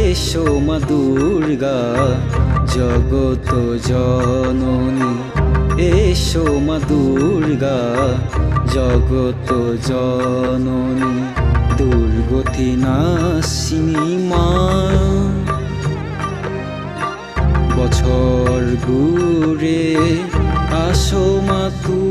এসো মা দুর্গা জগত জননী। এসো মা দুর্গা জগত জননী। দুর্গতি নাসিনী মা। বছর ঘুরে আসো মা তুমি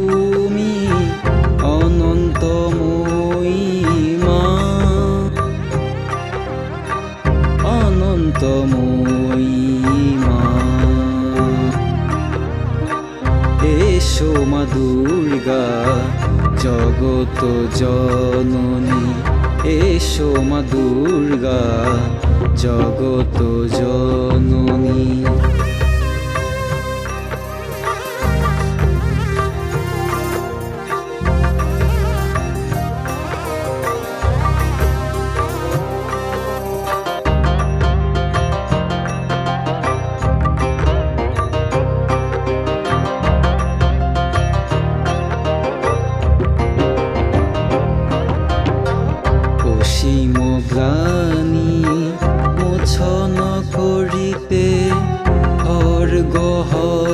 এসো মা দুর্গা। জগত জননী এসো মা দুর্গা। জগত জননী।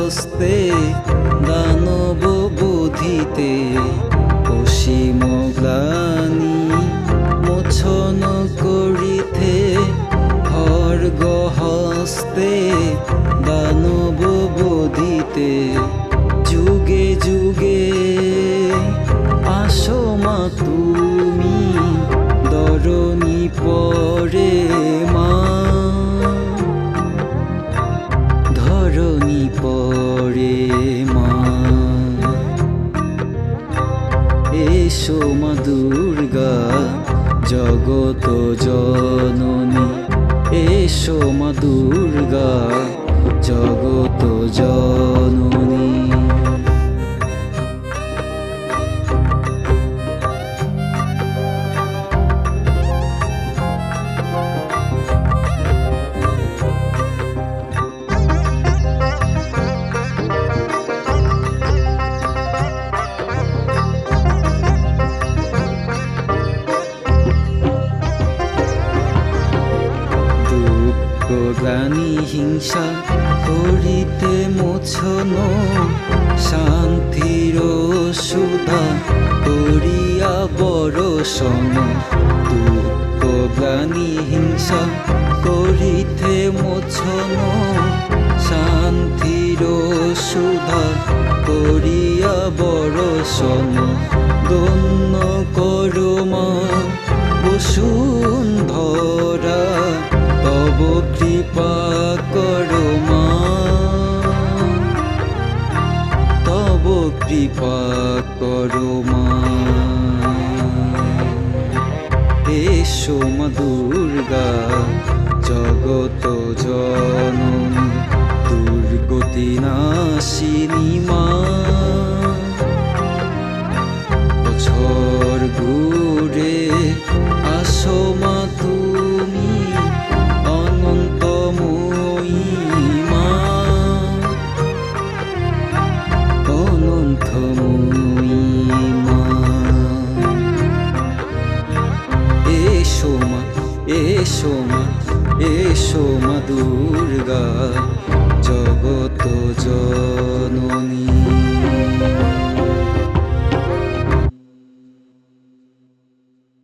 হস্তে দানব বুধিতে এসো দুর্গা। জগত জননী এসো মা দুর্গা। জগত জননী গ্লানি হিংসা করিতে মোছন শান্তির সুধা করিয়া বরসন দুঃখ গ্লানি হিংসা করিতে মোছন শান্তির সুধা করিয়া বরসন দন্য করমা বসুন্ধরা। তব কৃপা করো মা। তব কৃপা করো মা। এসো মা দুর্গা, জগত জননী, দুর্গতি নাশিনী মা। এসো মা এসো মা এসো দুর্গা। জগত